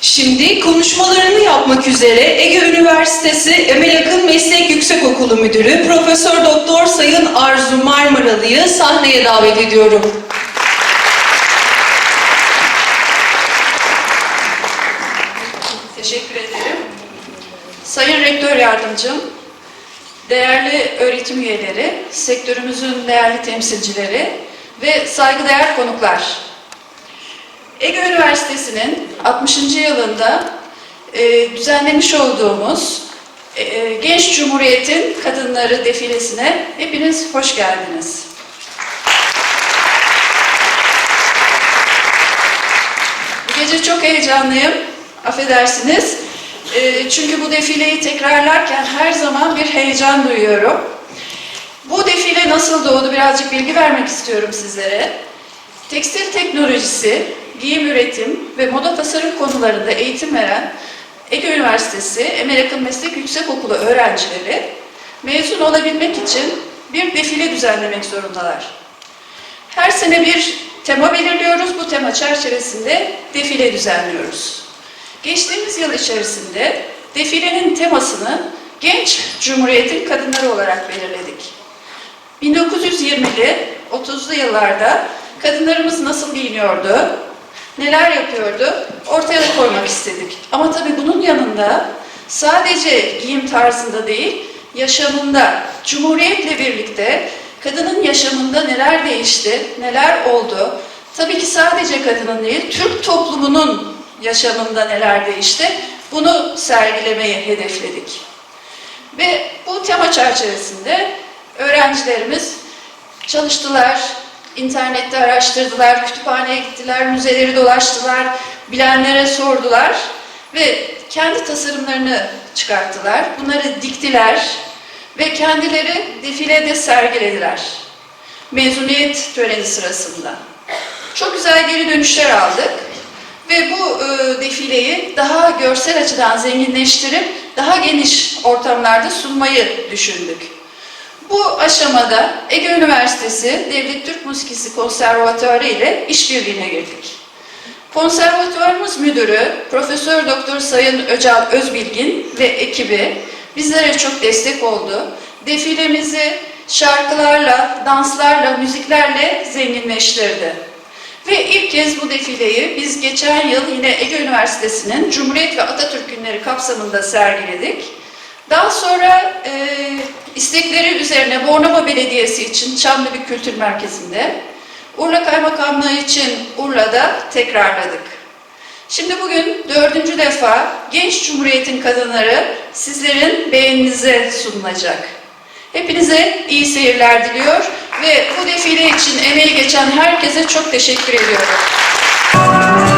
Şimdi konuşmalarını yapmak üzere Ege Üniversitesi Emel Akın Meslek Yüksekokulu Müdürü Profesör Doktor Sayın Arzu Marmaralı'yı sahneye davet ediyorum. Teşekkür ederim. Sayın Rektör Yardımcım, değerli öğretim üyeleri, sektörümüzün değerli temsilcileri ve saygıdeğer konuklar. Ege Üniversitesi'nin 60. yılında e, düzenlemiş olduğumuz e, e, Genç Cumhuriyet'in Kadınları defilesine hepiniz hoş geldiniz. Bu gece çok heyecanlıyım. Affedersiniz. Ee, çünkü bu defileyi tekrarlarken her zaman bir heyecan duyuyorum. Bu defile nasıl doğdu birazcık bilgi vermek istiyorum sizlere. Tekstil teknolojisi, giyim üretim ve moda tasarım konularında eğitim veren Ege Üniversitesi Emel Akın Meslek Yüksekokulu öğrencileri mezun olabilmek için bir defile düzenlemek zorundalar. Her sene bir tema belirliyoruz. Bu tema çerçevesinde defile düzenliyoruz. Geçtiğimiz yıl içerisinde defilenin temasını Genç Cumhuriyet'in kadınları olarak belirledik. 1920'li, 30'lu yıllarda kadınlarımız nasıl giyiniyordu, neler yapıyordu ortaya koymak istedik. Ama tabii bunun yanında sadece giyim tarzında değil, yaşamında, Cumhuriyet'le birlikte kadının yaşamında neler değişti, neler oldu, tabii ki sadece kadının değil, Türk toplumunun yaşamında neler değişti, bunu sergilemeyi hedefledik. Ve bu tema çerçevesinde öğrencilerimiz çalıştılar, internette araştırdılar, kütüphaneye gittiler, müzeleri dolaştılar, bilenlere sordular ve kendi tasarımlarını çıkarttılar. Bunları diktiler ve kendileri defilede sergilediler. Mezuniyet töreni sırasında. Çok güzel geri dönüşler aldık ve bu e, defileyi daha görsel açıdan zenginleştirip daha geniş ortamlarda sunmayı düşündük. Bu aşamada Ege Üniversitesi Devlet Türk Müzikisi Konservatuarı ile işbirliğine girdik. Konservatuvarımız müdürü Profesör Doktor Sayın Öcal Özbilgin ve ekibi bizlere çok destek oldu. Defilemizi şarkılarla, danslarla, müziklerle zenginleştirdi. Ve ilk kez bu defileyi biz geçen yıl yine Ege Üniversitesi'nin Cumhuriyet ve Atatürk Günleri kapsamında sergiledik. Daha sonra e, istekleri üzerine Bornova Belediyesi için Çamlıbük Kültür Merkezi'nde, Urla Kaymakamlığı için Urla'da tekrarladık. Şimdi bugün dördüncü defa Genç Cumhuriyet'in kadınları sizlerin beğeninize sunulacak. Hepinize iyi seyirler diliyor ve bu defile için emeği geçen herkese çok teşekkür ediyorum.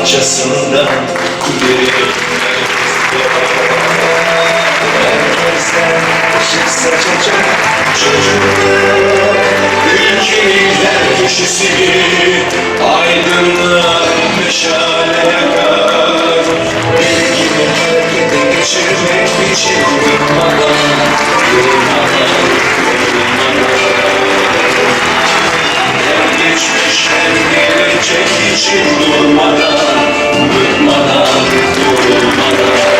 parçasından giderim Merkezden ışık saçacak çocuklar Ülkenin köşesi geçirmek için durmadan, durmadan, durmadan Her geçmiş her Gerçek için durmadan, bıkmadan, durmadan